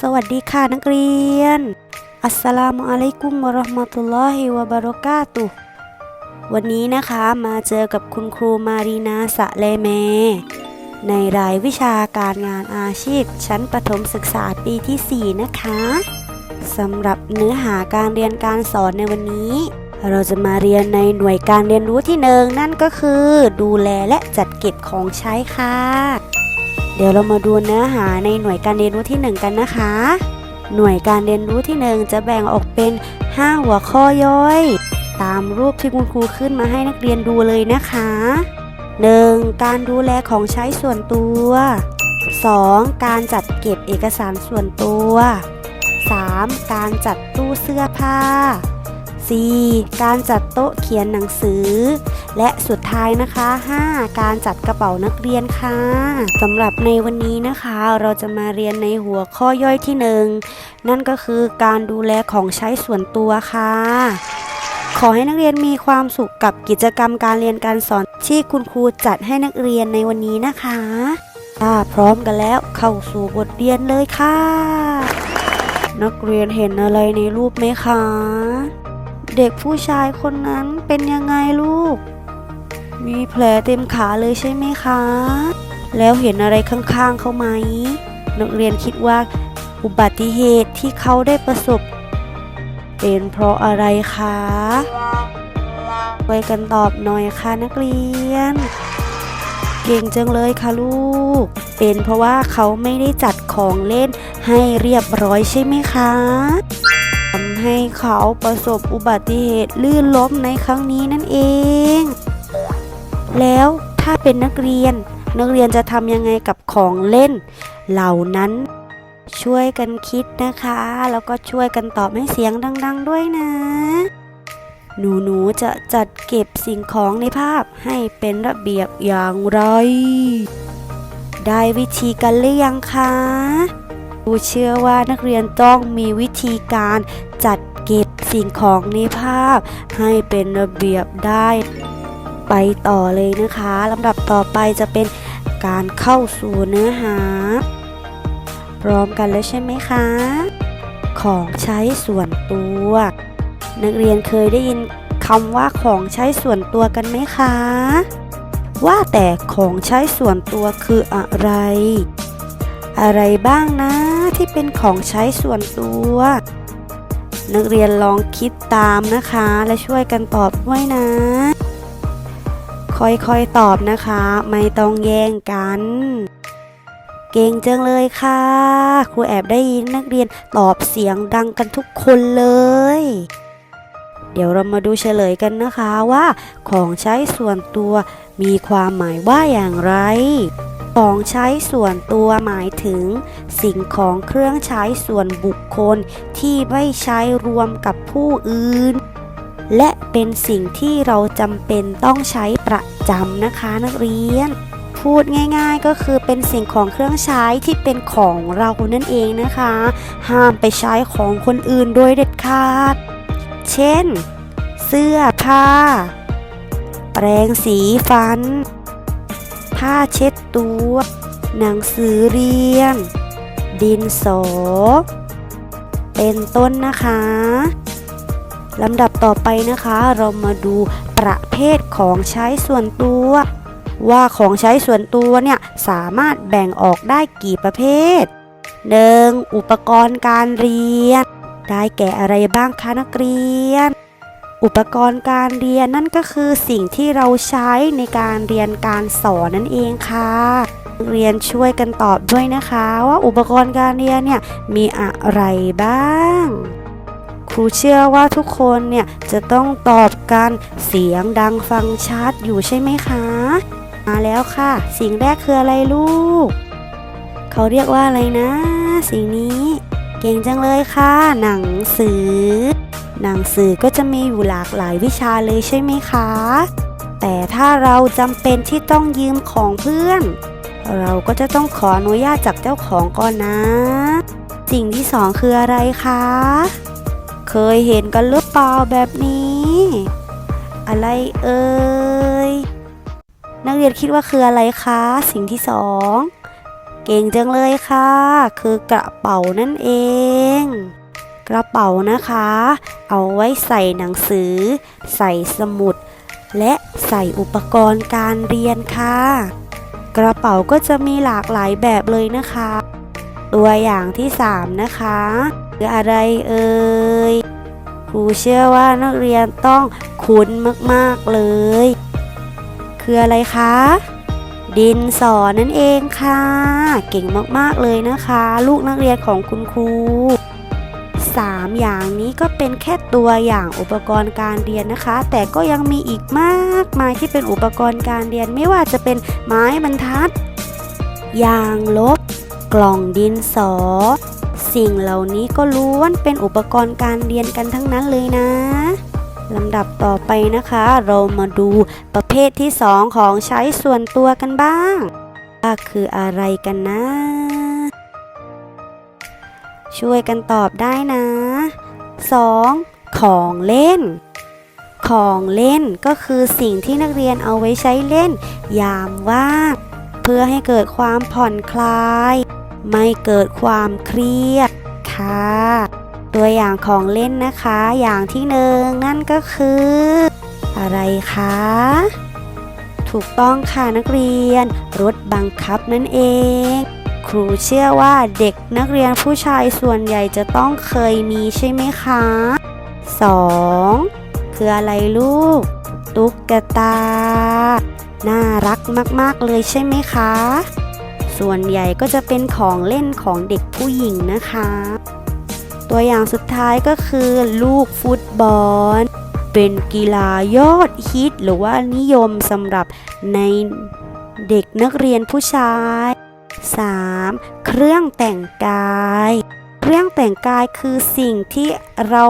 สวัสดีค่ะนักเรียน อัสสลามุอะลัยกุมวะราะห์มะตุลลอฮิวะบะเราะกาตุวันนี้นะคะมาเจอกับคุณครูมารีนาสะเลเม ในรายวิชาการงานอาชีพ ชั้นประถมศึกษาปีที่ 4 นะคะสำหรับเนื้อหาการเรียนการสอนในวันนี้ เราจะมาเรียนในหน่วยการเรียนรู้ที่หนึ่งนั่นก็คือ ดูแลและจัดเก็บของใช้ค่ะ เดี๋ยวเรามาดูเนื้อหาในหน่วยการเรียนรู้ที่ 1 กันนะคะ หน่วยการเรียนรู้ที่ 1 จะแบ่งออกเป็น 5 หัวข้อย่อย ตามรูปที่คุณครูขึ้นมาให้นักเรียนดูเลยนะคะ 1. การดูแลของใช้ส่วนตัว 2. การจัดเก็บเอกสารส่วนตัว 3. การจัดตู้เสื้อผ้า 4. การจัดโต๊ะเขียนหนังสือ และสุดท้ายนะคะ 5. การจัดกระเป๋านักเรียนค่ะสำหรับในวันนี้นะคะ เราจะมาเรียนในหัวข้อย่อยที่หนึ่งนั่นก็คือการดูแลของใช้ส่วนตัวค่ะ ขอให้นักเรียนมีความสุขกับกิจกรรมการเรียนการสอนที่คุณครูจัดให้นักเรียนในวันนี้นะคะถ้าพร้อมกันแล้วเข้าสู่บทเรียนเลยค่ะ นักเรียนเห็นอะไรในรูปไหมคะ เด็กผู้ชายคนนั้นเป็นยังไงลูก มีแผลเต็มขาเลยใช่ไหมคะ แล้วเห็นอะไรข้างๆเขาไหมนักเรียนคิดว่าอุบัติเหตุที่เขาได้ประสบ เป็นเพราะอะไรคะไปกันตอบหน่อยค่ะนักเรียน เก่งจังเลยค่ะลูก เป็นเพราะว่าเขาไม่ได้จัดของเล่นให้เรียบร้อยใช่ไหมคะ ให้เขาประสบอุบัติเหตุลื่นล้มในครั้งนี้นั่นเอง แล้วถ้าเป็นนักเรียน นักเรียนจะทำยังไงกับของเล่น เหล่านั้นช่วยกันคิดนะคะ แล้วก็ช่วยกันตอบให้เสียงดัง ๆ ด้วยนะ หนูหนูๆจะจัดเก็บสิ่งของในภาพให้เป็นระเบียบอย่างไร ได้วิธีกันหรือยังคะ ครูเชื่อว่านักเรียนต้องมีวิธีการ จัดเก็บสิ่งของในภาพ ให้เป็นระเบียบได้ไปต่อเลยนะคะลำดับต่อไปจะเป็นการเข้าสู่เนื้อหา พร้อมกันแล้วใช่ไหมคะ ของใช้ส่วนตัว นักเรียนเคยได้ยินคำว่าของใช้ส่วนตัวกันไหมคะ ว่าแต่ของใช้ส่วนตัวคืออะไร อะไรบ้างนะที่เป็นของใช้ส่วนตัว นักเรียนลองคิดตามนะคะ และช่วยกันตอบด้วยนะ ค่อยๆตอบนะคะ ไม่ต้องแย่งกัน เก่งจังเลยค่ะ ครูแอบได้ยินนักเรียนตอบเสียงดังกันทุกคนเลย เดี๋ยวเรามาดูเฉลยกันนะคะว่า ของใช้ส่วนตัวมีความหมายว่าอย่างไร ของใช้ส่วนตัวหมายถึง สิ่งของเครื่องใช้ส่วนบุคคลที่ไม่ใช้รวมกับผู้อื่น และเป็นสิ่งที่เราจำเป็นต้องใช้ประจำนะคะนักเรียน พูดง่ายๆก็คือเป็นสิ่งของเครื่องใช้ที่เป็นของเรานั่นเองนะคะ ห้ามไปใช้ของคนอื่นโดยเด็ดขาด เช่น เสื้อผ้า แปรงสีฟัน ผ้าเช็ด ตัว หนังสือเรียน ดินสอ เป็นต้นนะคะลำดับต่อไปนะคะ เรามาดูประเภทของใช้ส่วนตัว ว่าของใช้ส่วนตัวเนี่ยสามารถแบ่งออกได้กี่ประเภท 1. อุปกรณ์การเรียน ได้แก่อะไรบ้างคะนักเรียน อุปกรณ์การเรียนนั่นก็คือสิ่งที่เราใช้ในการเรียนการสอนนั่นเองค่ะ เรียนช่วยกันตอบด้วยนะคะ ว่าอุปกรณ์การเรียนเนี่ยมีอะไรบ้างครูเชื่อว่าทุกคนเนี่ยจะต้องตอบกันเสียงดังฟังชัดอยู่ใช่ไหมคะ มาแล้วค่ะ สิ่งแรกคืออะไรลูก เขาเรียกว่าอะไรนะ สิ่งนี้ เก่งจังเลยค่ะ หนังสือ หนังสือก็จะมีอยู่หลากหลายวิชาเลยใช่ไหมคะ แต่ถ้าเราจำเป็นที่ต้องยืมของเพื่อน เราก็จะต้องขออนุญาตจากเจ้าของก่อนนะ สิ่งที่สองคืออะไรคะ เคยเห็นกันหรือเปล่าแบบนี้ อะไรเอ่ยนักเรียนคิดว่าคืออะไรคะ สิ่งที่สอง เก่งจังเลยค่ะ คือกระเป๋านั่นเอง กระเป๋านะคะ เอาไว้ใส่หนังสือ ใส่สมุด และใส่อุปกรณ์การเรียนค่ะ กระเป๋าก็จะมีหลากหลายแบบเลยนะคะ ตัวอย่างที่ 3 นะคะคืออะไรเอ่ยครูเชื่อว่านักเรียนต้องคุ้นมาก ๆ เลย คืออะไรคะ ดินสอนั่นเองค่ะ เก่งมากๆเลยนะคะ ลูกนักเรียนของคุณครู3 อย่างนี้ก็เป็นแค่ตัวอย่างอุปกรณ์การเรียนนะคะ แต่ก็ยังมีอีกมากมายที่เป็นอุปกรณ์การเรียนไม่ว่าจะเป็นไม้บรรทัด ยางลบ กล่องดินสอ สิ่งเหล่านี้ก็ล้วนเป็นอุปกรณ์การเรียนกันทั้งนั้นเลยนะ ลำดับต่อไปนะคะ เรามาดูประเภทที่ 2 ของใช้ส่วนตัวกันบ้างว่าคืออะไรกันนะ ช่วยกันตอบได้นะ 2. ของเล่น ของเล่นก็คือสิ่งที่นักเรียนเอาไว้ใช้เล่น ยามว่างเพื่อให้เกิดความผ่อนคลาย ไม่เกิดความเครียดค่ะ ตัวอย่างของเล่นนะคะ อย่างที่หนึ่งนั่นก็คือ อะไรคะ ถูกต้องค่ะนักเรียน รถบังคับนั่นเอง ครูเชื่อว่าเด็กนักเรียนผู้ชายส่วนใหญ่จะต้องเคยมีใช่ไหมคะ 2. คืออะไรลูก ตุ๊กตา น่ารักมากๆเลยใช่ไหมคะ ส่วนใหญ่ก็จะเป็นของเล่นของเด็กผู้หญิงนะคะ ตัวอย่างสุดท้ายก็คือ ลูกฟุตบอล เป็นกีฬายอดฮิต หรือว่านิยมสำหรับในเด็กนักเรียนผู้ชาย 3. เครื่องแต่งกาย เครื่องแต่งกายคือสิ่งที่เรา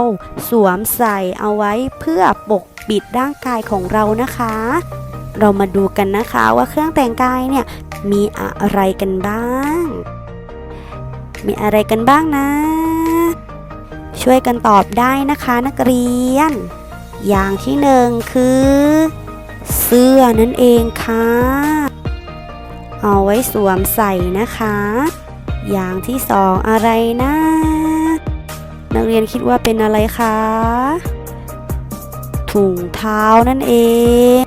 สวมใส่เอาไว้เพื่อปกปิดร่างกายของเรานะคะ เรามาดูกันนะคะว่าเครื่องแต่งกายเนี่ยมีอะไรกันบ้าง มีอะไรกันบ้างนะ ช่วยกันตอบได้นะคะนักเรียน อย่างที่หนึ่งคือ เสื้อนั่นเองค่ะ เอาไว้สวมใส่นะคะ อย่างที่สองอะไรนะ นักเรียนคิดว่าเป็นอะไรคะถุงเท้านั่นเอง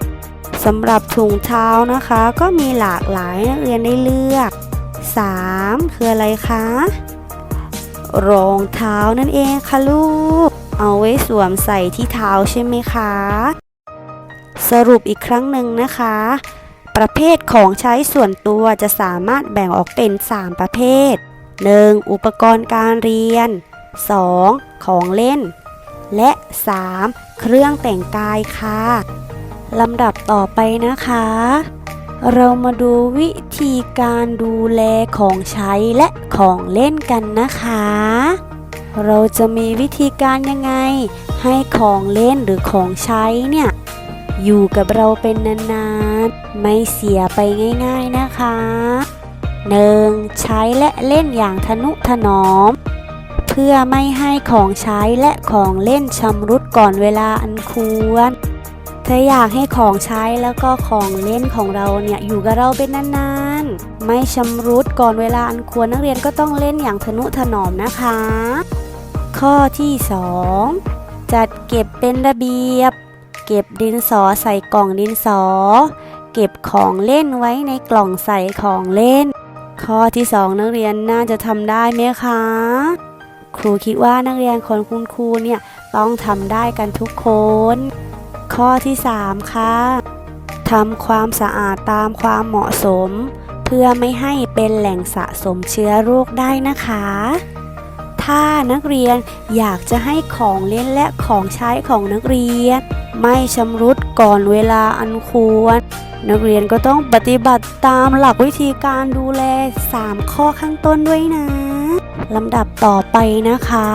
สำหรับถุงเท้านะคะ ก็มีหลากหลายนักเรียนได้เลือก 3. คืออะไรคะ รองเท้านั่นเองค่ะลูก เอาไว้สวมใส่ที่เท้าใช่ไหมคะ สรุปอีกครั้งหนึ่งนะคะ ประเภทของใช้ส่วนตัวจะสามารถแบ่งออกเป็น 3 ประเภท 1. อุปกรณ์การเรียน 2. ของเล่น และ 3. เครื่องแต่งกายค่ะลำดับต่อไปนะคะ เรามาดูวิธีการดูแลของใช้และของเล่นกันนะคะ เราจะมีวิธีการยังไง ให้ของเล่นหรือของใช้เนี่ยอยู่กับเราเป็นนานๆ ไม่เสียไปง่ายๆนะคะ 1. ใช้และเล่นอย่างทนุถนอม เพื่อไม่ให้ของใช้และของเล่นชำรุดก่อนเวลาอันควร ถ้าอยากให้ของใช้แล้วก็ของเล่นของเราเนี่ยอยู่กับเราเป็นนานๆ ไม่ชำรุดก่อนเวลาอันควรนักเรียนก็ต้องเล่นอย่างทนุถนอมนะคะ ข้อที่ 2 จัดเก็บเป็นระเบียบ เก็บดินสอใส่กล่องดินสอ เก็บของเล่นไว้ในกล่องใส่ของเล่น ข้อที่ 2 นักเรียนน่าจะทำได้ไหมคะ ครูคิดว่านักเรียนคนคุณครูเนี่ยต้องทำได้กันทุกคน ข้อที่ 3 ค่ะทำความสะอาดตามความเหมาะสม เพื่อไม่ให้เป็นแหล่งสะสมเชื้อโรคได้นะคะ ถ้านักเรียนอยากจะให้ของเล่นและของใช้ของนักเรียน ไม่ชำรุดก่อนเวลาอันควร นักเรียนก็ต้องปฏิบัติตามหลักวิธีการดูแล 3 ข้อข้างต้นด้วยนะลำดับต่อไปนะคะ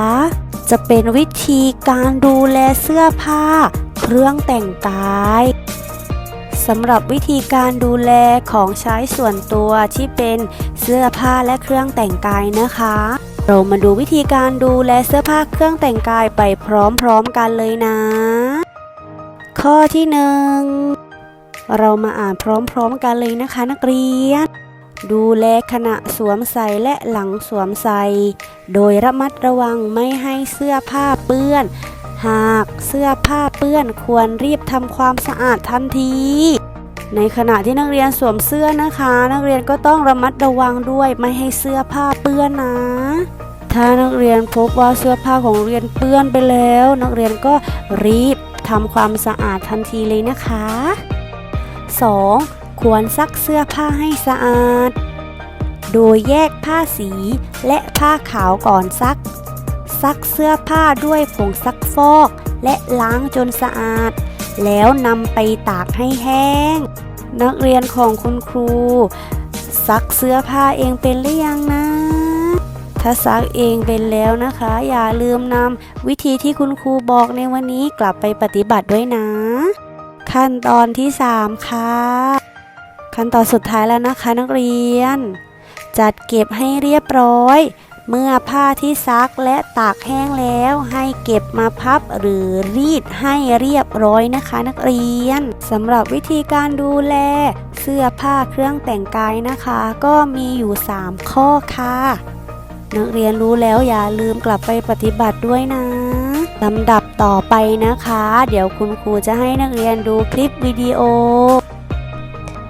จะเป็นวิธีการดูแลเสื้อผ้า เครื่องแต่งกายสำหรับวิธีการดูแลของใช้ส่วนตัวที่เป็นเสื้อผ้าและเครื่องแต่งกายนะคะ เรามาดูวิธีการดูแลเสื้อผ้าเครื่องแต่งกายไปพร้อมๆกันเลยนะ ข้อที่หนึ่งเรามาอ่านพร้อมๆกันเลยนะคะนักเรียน ดูแลขณะสวมใส่และหลังสวมใส่ โดยระมัดระวังไม่ให้เสื้อผ้าเปื้อน หากเสื้อผ้าเปื้อนควรรีบทำความสะอาดทันที ในขณะที่นักเรียนสวมเสื้อนะคะ นักเรียนก็ต้องระมัดระวังด้วยไม่ให้เสื้อผ้าเปื้อนนะถ้านักเรียนพบว่าเสื้อผ้าของเรียนเปื้อนไปแล้ว นักเรียนก็รีบทำความสะอาดทันทีเลยนะคะ 2. ควรซักเสื้อผ้าให้สะอาด โดยแยกผ้าสีและผ้าขาวก่อนซัก ซักเสื้อผ้าด้วยผงซักฟอก และล้างจนสะอาด แล้วนำไปตากให้แห้ง นักเรียนของคุณครู ซักเสื้อผ้าเองเป็นหรือยังนะ ถ้าซักเองเป็นแล้วนะคะ อย่าลืมนำวิธีที่คุณครูบอกในวันนี้กลับไปปฏิบัติด้วยนะ ขั้นตอนที่ 3 ค่ะ ขั้นตอนสุดท้ายแล้วนะคะนักเรียน จัดเก็บให้เรียบร้อย เมื่อผ้าที่ซักและตากแห้งแล้วให้เก็บมาพับหรือรีดให้เรียบร้อยนะคะ นักเรียนสำหรับวิธีการดูแล เสื้อผ้าเครื่องแต่งกายนะคะ ก็มีอยู่ 3 ข้อค่ะ นักเรียนรู้แล้วอย่าลืมกลับไปปฏิบัติด้วยนะลำดับต่อไปนะคะ เดี๋ยวคุณครูจะให้นักเรียนดูคลิปวิดีโอ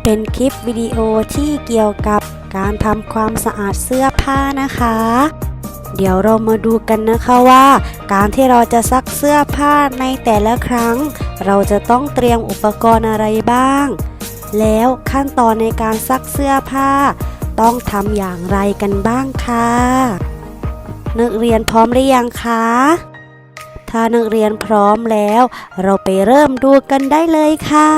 เป็นคลิปวิดีโอที่เกี่ยวกับ การทำความสะอาดเสื้อผ้านะคะ เดี๋ยวเรามาดูกันนะคะว่า การที่เราจะซักเสื้อผ้าในแต่ละครั้ง เราจะต้องเตรียมอุปกรณ์อะไรบ้าง แล้วขั้นตอนในการซักเสื้อผ้า ต้องทำอย่างไรกันบ้างคะนักเรียนพร้อมหรือยังคะถ้านักเรียนพร้อมแล้ว เราไปเริ่มดูกันได้เลยค่ะ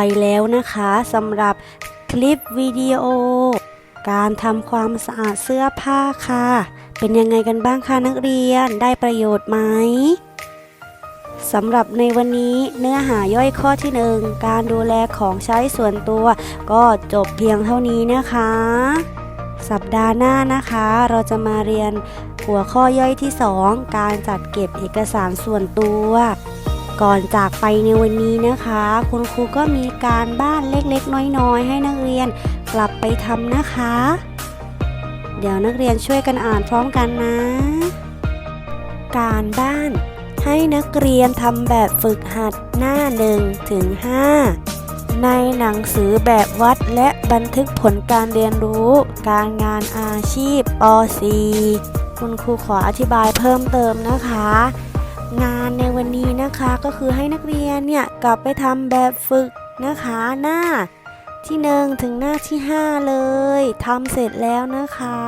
ไปแล้วนะคะสำหรับคลิปวิดีโอ การทำความสะอาดเสื้อผ้าค่ะ เป็นยังไงกันบ้างคะนักเรียนได้ประโยชน์ไหมสำหรับในวันนี้เนื้อหาย่อยข้อที่หนึ่งการดูแลของใช้ส่วนตัว ก็จบเพียงเท่านี้นะคะ สัปดาห์หน้านะคะ เราจะมาเรียนหัวข้อย่อยที่ 2 การจัดเก็บเอกสารส่วนตัว ก่อนจากไปในวันนี้นะคะ คุณครูก็มีการบ้านเล็กๆ น้อยๆ ให้นักเรียนกลับไปทำนะคะ เดี๋ยวนักเรียนช่วยกันอ่านพร้อมกันนะ การบ้าน ให้นักเรียนทำแบบฝึกหัดหน้า1ถึง5ในหนังสือแบบวัดและบันทึกผลการเรียนรู้ การงานอาชีพป .4 คุณครูขออธิบายเพิ่มเติมนะคะ งานใน วันนี้นะคะก็คือให้นักเรียนเนี่ยกลับไปทำแบบฝึกนะคะหน้าที่1ถึงหน้าที่ 5 เลยทำเสร็จแล้วนะคะ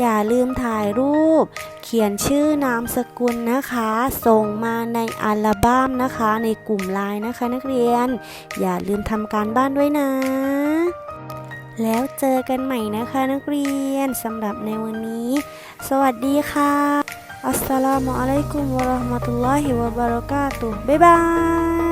อย่าลืมถ่ายรูป เขียนชื่อนามสกุลนะคะ ส่งมาในอัลบั้มนะคะ ในกลุ่มไลน์นะคะนักเรียน อย่าลืมทำการบ้านด้วยนะ แล้วเจอกันใหม่นะคะนักเรียนสำหรับในวันนี้ สวัสดีค่ะ อัสสลา